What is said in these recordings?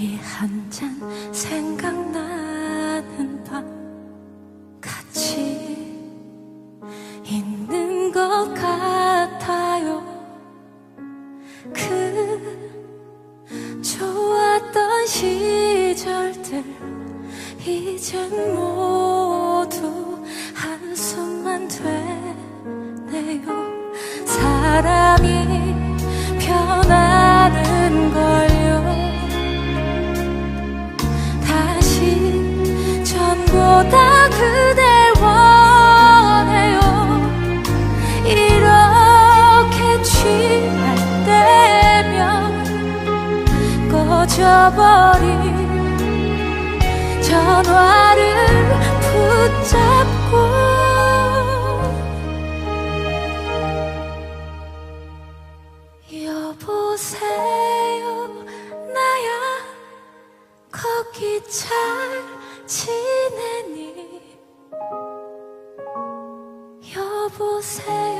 위스키 한 잔 생각나는 밤 같이 있는 것 같아요. 그 좋았던 시절들 이젠 모두 한숨만 되네요. 사람이 변하 잊어버린 전화를 붙잡고 여보세요 나야. 거기 잘 지내니? 여보세요.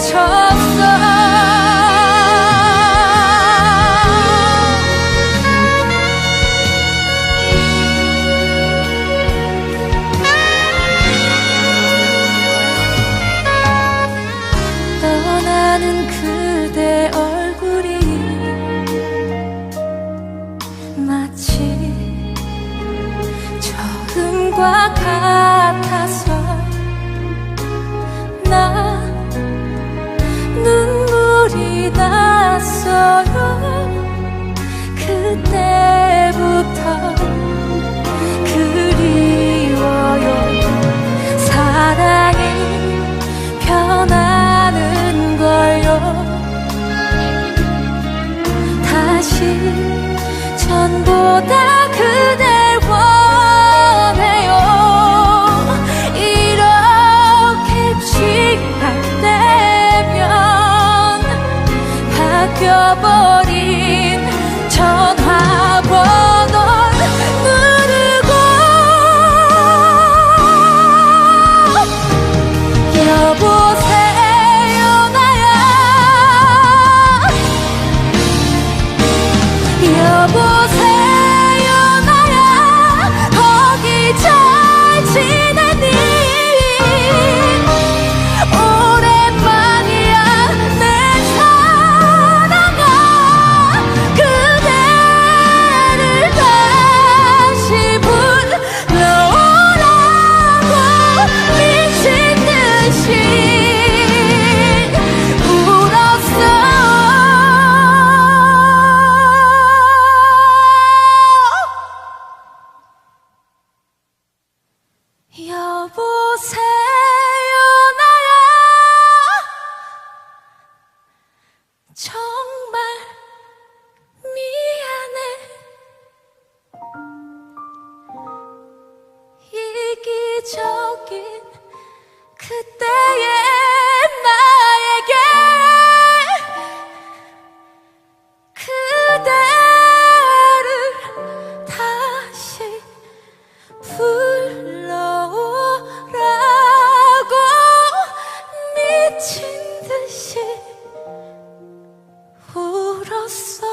외쳐. dua kata 脚步 여보세요 나야. 정말 미안해. 이기적인 그때의 so